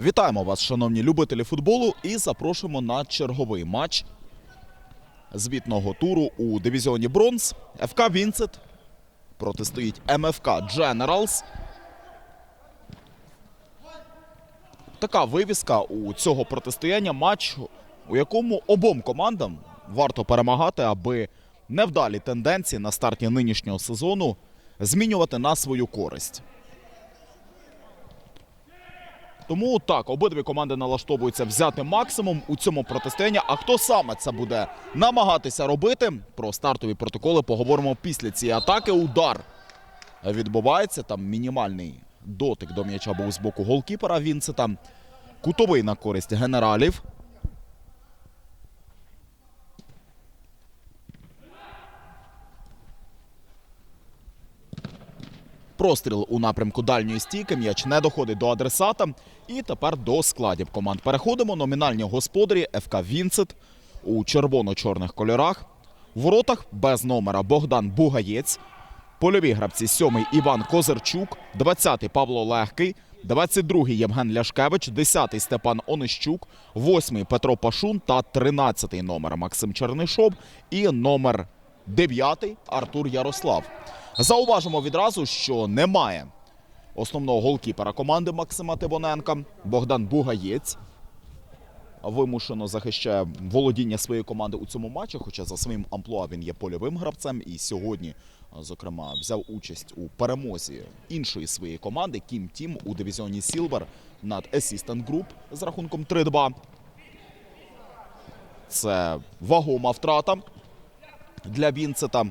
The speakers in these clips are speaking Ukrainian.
Вітаємо вас, шановні любителі футболу, і запрошуємо на черговий матч звітного туру у дивізіоні Бронз. ФК Вінцет протистоїть МФК Дженералс. Така вивіска у цього протистояння матч, у якому обом командам варто перемагати, аби невдалі тенденції на старті нинішнього сезону змінювати на свою користь. Тому так, обидві команди налаштовуються взяти максимум у цьому протистоянні. А хто саме це буде намагатися робити? Про стартові протоколи поговоримо після цієї атаки. Удар відбувається. Там мінімальний дотик до м'яча був з боку голкіпера Він це там Кутовий на користь генералів. Простріл у напрямку дальньої стійки. М'яч не доходить до адресата. І тепер до складів команд. Переходимо. Номінальні господарі ФК Вінцет у червоно-чорних кольорах. В воротах без номера Богдан Бугаєць. Польові гравці 7-й Іван Козирчук, 20-й Павло Легкий, 22-й Євген Ляшкевич, 10-й Степан Онищук, 8-й Петро Пашун та 13-й номер Максим Чернишов і номер 9-й Артур Ярослав. Зауважимо відразу, що немає основного голкіпера команди Максима Тибоненка Богдан Бугаєць. Вимушено захищає володіння своєї команди у цьому матчі, хоча за своїм амплуа він є польовим гравцем. І сьогодні, зокрема, взяв участь у перемозі іншої своєї команди Кім Тім у дивізіоні Сілвер над Assistant Group з рахунком 3-2. Це вагома втрата для Вінцета.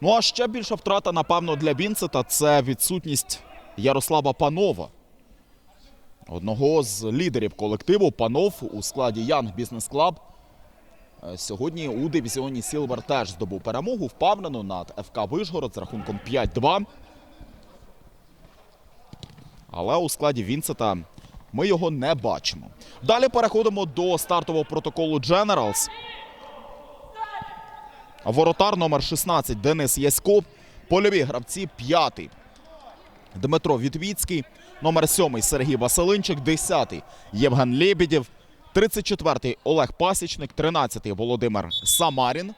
Ну а ще більша втрата, напевно, для Вінцета це відсутність Ярослава Панова. Одного з лідерів колективу Панов у складі Янг Бізнес Клаб. Е, Сьогодні у дивізіоні Сілвер теж здобув перемогу впевнено над ФК Вишгород з рахунком 5-2. Але у складі Вінцета ми його не бачимо. Далі переходимо до стартового протоколу Generals. Воротар номер 16 Денис Ясько. Польові гравці п'ятий. Дмитро Вітвіцький. Номер 7 Сергій Василинчик. 10 Євген Лебедєв. 34 Олег Пасічник. 13 Володимир Самарін.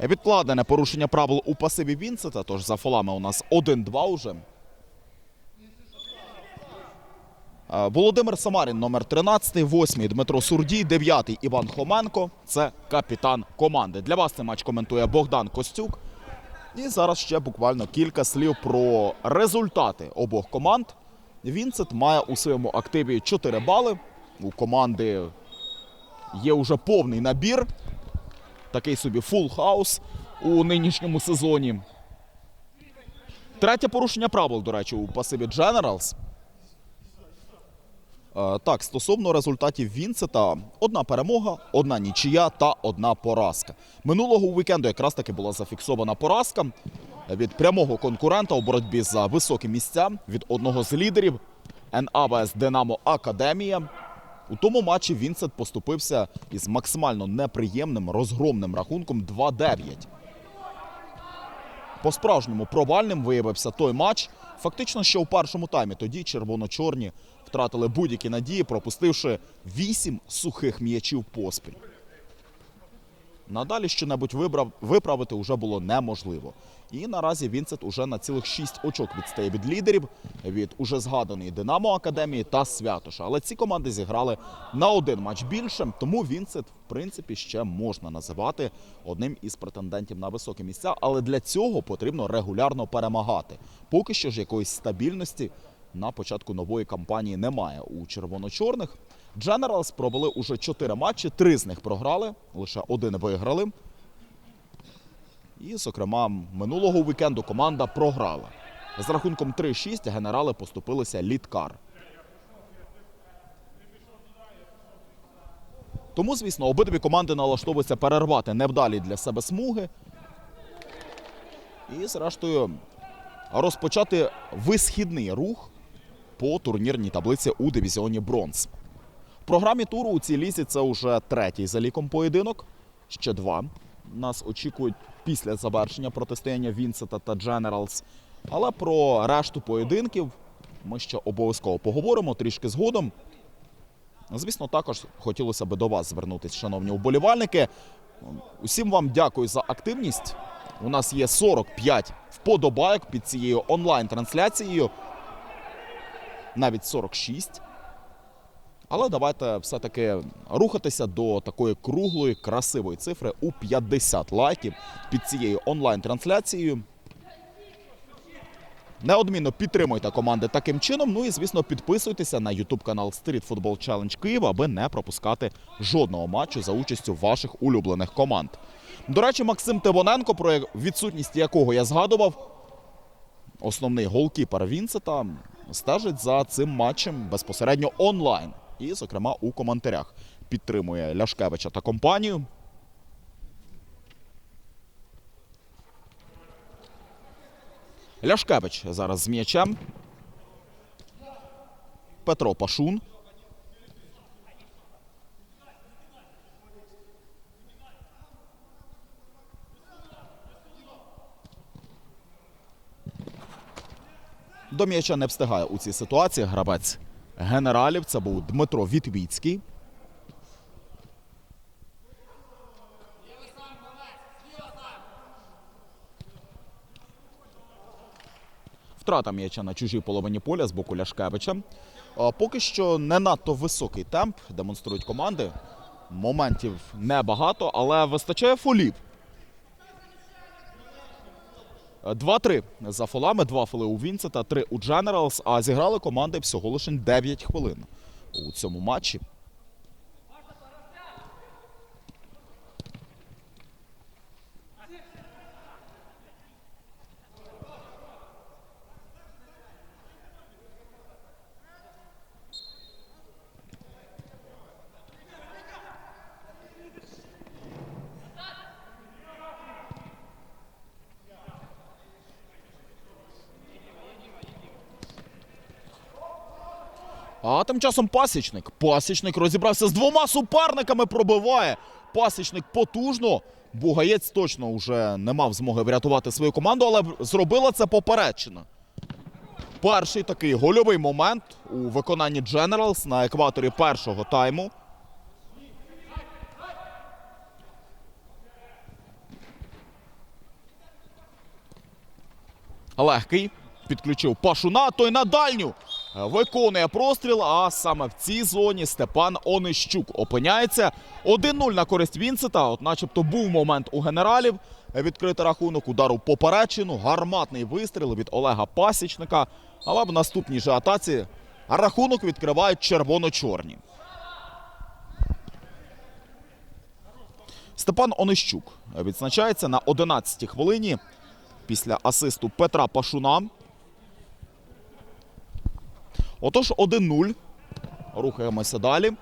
Відкладене порушення правил у пасиві Вінцета. Тож за фолами у нас 1-2 уже. Володимир Самарін, номер 13, 8 Дмитро Сурдій, 9 Іван Хоменко. Це капітан команди. Для вас цей матч коментує Богдан Костюк. І зараз ще буквально кілька слів про результати обох команд. Вінцет має у своєму активі 4 бали. У команди є вже повний набір. Такий собі фул хаус у нинішньому сезоні. Третє порушення правил, до речі, у пасиві Generals. Е, Так, стосовно результатів Вінцета, одна перемога, одна нічия та одна поразка. Минулого вікенду якраз таки була зафіксована поразка від прямого конкурента у боротьбі за високі місця від одного з лідерів НАВС Динамо Академія. У тому матчі Вінцет поступився із максимально неприємним розгромним рахунком 2-9. По-справжньому провальним виявився той матч. Фактично, ще у першому таймі тоді червоно-чорні втратили будь-які надії, пропустивши вісім сухих м'ячів поспіль. Надалі щонебудь вибрав, виправити вже було неможливо. І наразі Вінцет уже на цілих 6 очок відстає від лідерів від уже згаданої Динамо Академії та Святоша. Але ці команди зіграли на один матч більше, тому Вінцет, в принципі, ще можна називати одним із претендентів на високі місця. Але для цього потрібно регулярно перемагати. Поки що ж якоїсь стабільності на початку нової кампанії немає у червоно-чорних. Generals провели уже 4 матчі, три з них програли, лише один виграли. І, зокрема, минулого вікенду команда програла. З рахунком 3-6 генерали поступилися літкар. Тому, звісно, обидві команди налаштовуються перервати невдалі для себе смуги. І, зрештою, розпочати висхідний рух по турнірній таблиці у дивізіоні Бронз. Програмі туру у цій лізі це вже третій за ліком поєдинок. Ще два нас очікують після завершення протистояння Вінсета та Дженералс. Але про решту поєдинків ми ще обов'язково поговоримо трішки згодом. Звісно, також хотілося би до вас звернутися, шановні вболівальники. Усім вам дякую за активність. У нас є 45 вподобайок під цією онлайн-трансляцією. Навіть 46. Але давайте все-таки рухатися до такої круглої, красивої цифри у 50 лайків під цією онлайн-трансляцією. Неодмінно підтримуйте команди таким чином. Ну і звісно, підписуйтеся на YouTube канал Street Football Challenge Київ, аби не пропускати жодного матчу за участю ваших улюблених команд. До речі, Максим Тивоненко, про відсутність якого я згадував, основний голкіпер Вінсета, стежить за цим матчем безпосередньо онлайн. І, зокрема, у коментарях підтримує Ляшкевича та компанію. Ляшкевич зараз з м'ячем. Петро Пашун. До м'яча не встигає у цій ситуації гравець генералів. Це був Дмитро Вітвіцький. Втрата м'яча на чужій половині поля з боку Ляшкевича. Поки що не надто високий темп демонструють команди. Моментів небагато, але вистачає фолів. 2-3 за фолами, 2 фоли у Вінцета, 3 у Дженералс, а зіграли команди всього лише 9 хвилин у цьому матчі. А тим часом пасічник. Пасічник розібрався з двома суперниками, пробиває. Пасічник потужно. Бугаєць точно вже не мав змоги врятувати свою команду, але зробила це попередчина. Перший такий гольовий момент у виконанні Generals на екваторі першого тайму. Легкий. Підключив Пашуна, той на дальню. Е, Виконує простріл, а саме в цій зоні Степан Онищук опиняється. 1-0 на користь Вінсета. От начебто був момент у генералів. Відкритий рахунок удару поперечину. Гарматний вистріл від Олега Пасічника. Але в наступній же атаці рахунок відкривають червоно-чорні. Степан Онищук відзначається на 11-й хвилині після асисту Петра Пашуна. Отож, 1-0. Рухаємося далі.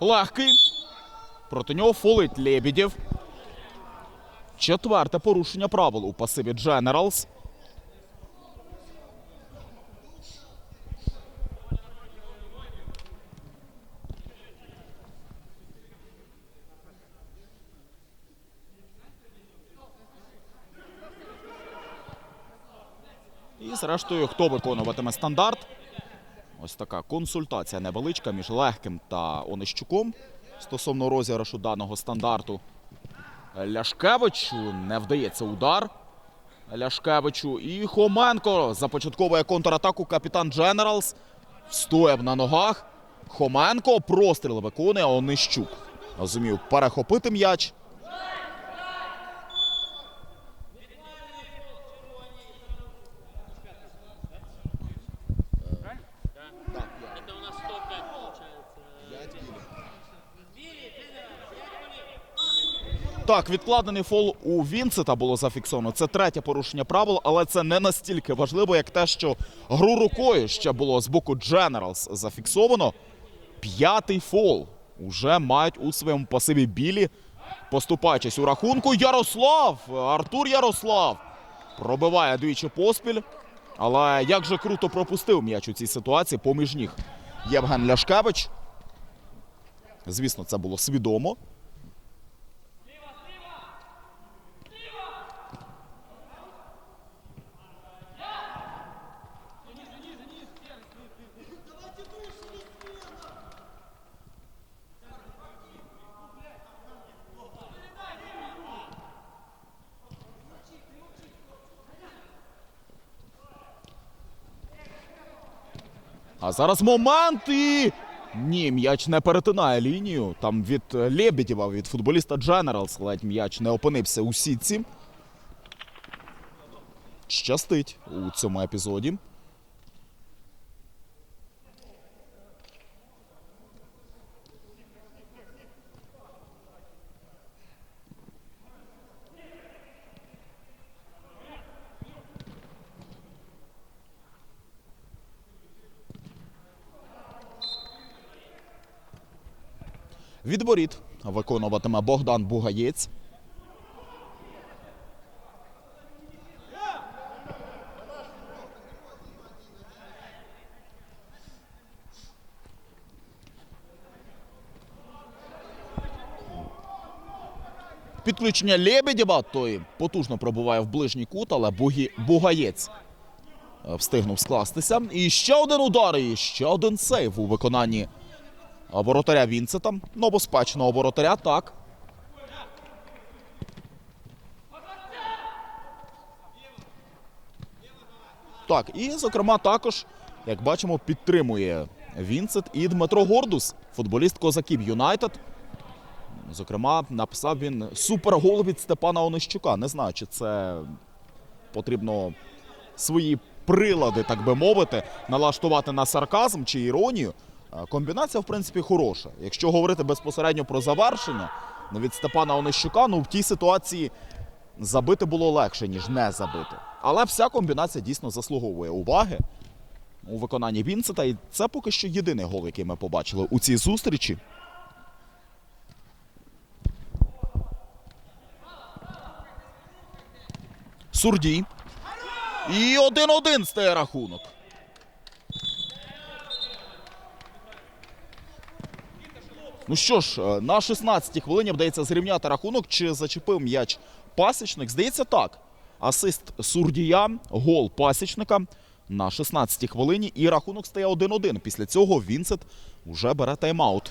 Легкий. Проти нього фолить Лебідєв. Четверте порушення правил у пасиві Generals. І зрештою, хто виконуватиме стандарт? Ось така консультація невеличка між Легким та Онищуком стосовно розіграшу даного стандарту. Ляшкевичу не вдається удар. Ляшкевичу і Хоменко започатковує контратаку капітан Дженералс. Стояв на ногах. Хоменко простріл виконує Онищук. Зумів перехопити м'яч. Так, відкладений фол у Вінцета було зафіксовано. Це третє порушення правил, але це не настільки важливо, як те, що гру рукою ще було з боку Дженералс зафіксовано. П'ятий фол уже мають у своєму пасиві білі, поступаючись у рахунку. Ярослав! Артур Ярослав пробиває двічі поспіль. Але як же круто пропустив м'яч у цій ситуації поміж ніг Євген Ляшкевич. Звісно, це було свідомо. А зараз момент і... Ні, м'яч не перетинає лінію. Там від Лебедєва, від футболіста Дженералс ледь м'яч не опинився у сітці. Щастить у цьому епізоді. Від воріт виконуватиме Богдан Бугаєць. Підключення Лебедєва, той потужно пробуває в ближній кут, але Бугі... Бугаєць е, встигнув скластися. І ще один удар, і ще один сейв у виконанні воротаря Вінцета. Новоспечного воротаря, так. Так, і, зокрема, також, як бачимо, підтримує Вінцет і Дмитро Гордус, футболіст Козаків Юнайтед. Зокрема, написав він супергол від Степана Онищука. Не знаю, чи це потрібно свої прилади, так би мовити, налаштувати на сарказм чи іронію. Е, Комбінація, в принципі, хороша. Якщо говорити безпосередньо про завершення ну, від Степана Онищука, ну в тій ситуації забити було легше, ніж не забити. Але вся комбінація дійсно заслуговує уваги у виконанні Вінцета. І це поки що єдиний гол, який ми побачили у цій зустрічі. Сурдій. І 1-1 стає рахунок. Ну що ж, е, на 16-й хвилині вдається зрівняти рахунок. Чи зачепив м'яч пасічник? Здається, так. Асист Сурдія, гол пасічника на 16-й хвилині. І рахунок стає 1-1. Після цього Вінсет уже бере тайм-аут.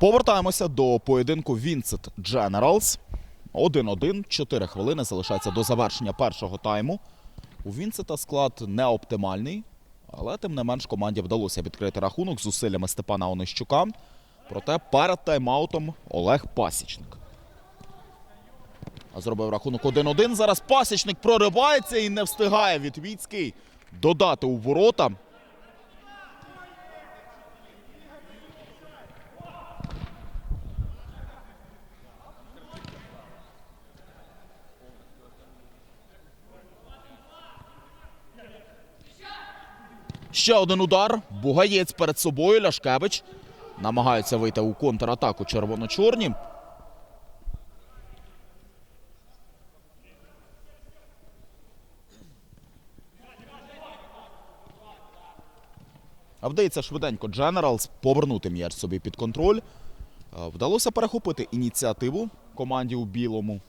Повертаємося до поєдинку Вінсет Generals. 1-1, 4 хвилини залишається до завершення першого тайму. У Вінсета склад не оптимальний, але тим не менш команді вдалося відкрити рахунок зусиллями Степана Онищука. Проте перед тайм-аутом Олег Пасічник. Зробив рахунок 1-1. Зараз Пасічник проривається і не встигає Вітвіцький додати у ворота. Ще один удар. Бугаєць перед собою. Ляшкевич. Намагаються вийти у контратаку червоно-чорні. А вдається швиденько Дженералс повернути м'яч собі під контроль. Е, Вдалося перехопити ініціативу команді у білому.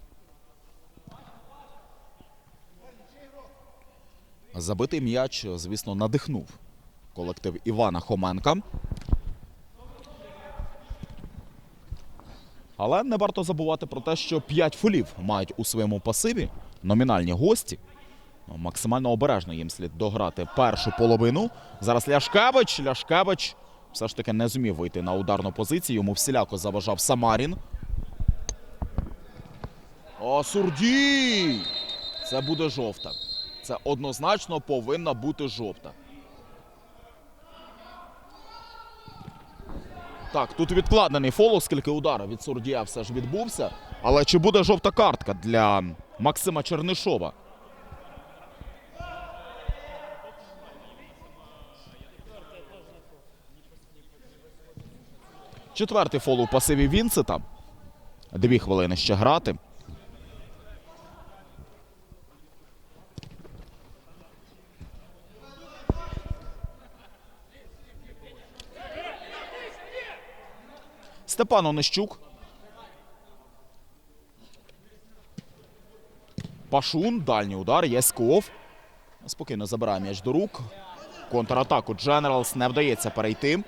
Забитий м'яч, звісно, надихнув колектив Івана Хоменка. Але не варто забувати про те, що 5 фолів мають у своєму пасиві номінальні гості. Ну, Максимально обережно їм слід дограти першу половину. Зараз Ляшкевич. Ляшкевич все ж таки не зумів вийти на ударну позицію. Йому всіляко заважав Самарін. О, Сурдій! Це буде жовта. Це однозначно повинна бути жовта. Так, тут відкладений фол, оскільки удар від Сурдія все ж відбувся. Але чи буде жовта картка для Максима Чернишова? Четвертий фол у пасиві Вінсета. Дві хвилини ще грати. Степан Онищук. Пашун, дальній удар, Яськов. Спокійно забирає м'яч до рук. Контратаку Дженералс не вдається перейти.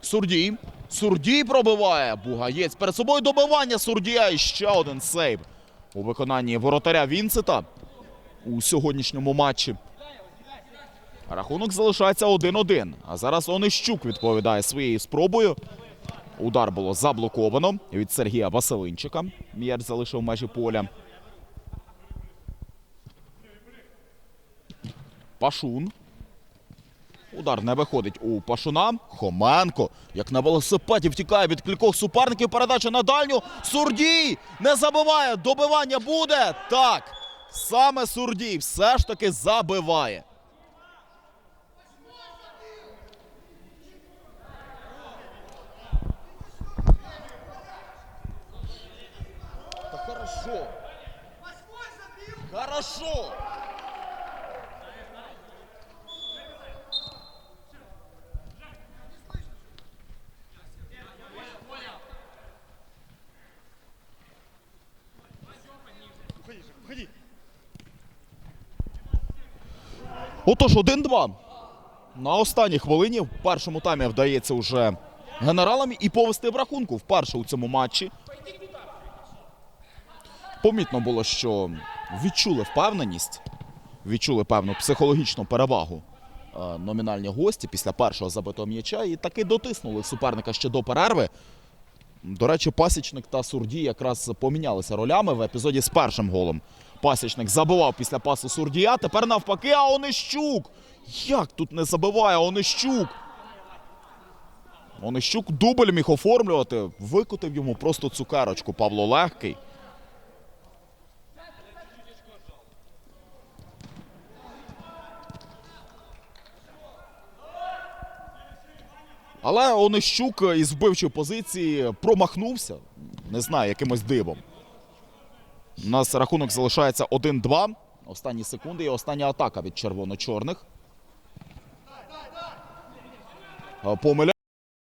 Сурдій. Сурдій пробиває. Бугаєць перед собою добивання Сурдія. І ще один сейв у виконанні воротаря Вінцета у сьогоднішньому матчі. Рахунок залишається 1-1. А зараз Онищук відповідає своєю спробою. Удар було заблоковано від Сергія Василинчика. М'яч залишив межі поля. Пашун. Удар не виходить у Пашуна. Хоменко, як на велосипеді, втікає від кількох суперників. Передача на дальню. Сурдій не забиває. Добивання буде. Так. Саме Сурдій все ж таки забиває. Хорошо. Хорошо. Отож, 1-2. На останній хвилині в першому таймі вдається вже генералам і повести в рахунку вперше у цьому матчі. Помітно було, що відчули впевненість, відчули певну психологічну перевагу е, номінальні гості після першого забитого м'яча і таки дотиснули суперника ще до перерви. До речі, Пасічник та Сурдій якраз помінялися ролями в епізоді з першим голом. Пасічник забивав після пасу Сурдія. Тепер навпаки, а Онищук! Як тут не забиває Онищук? Онищук дубль міг оформлювати. Викотив йому просто цукерочку Павло Легкий. Але Онищук із вбивчої позиції промахнувся. Не знаю, якимось дивом. У нас рахунок залишається 1-2. Останні секунди і остання атака від червоно-чорних. Помиля.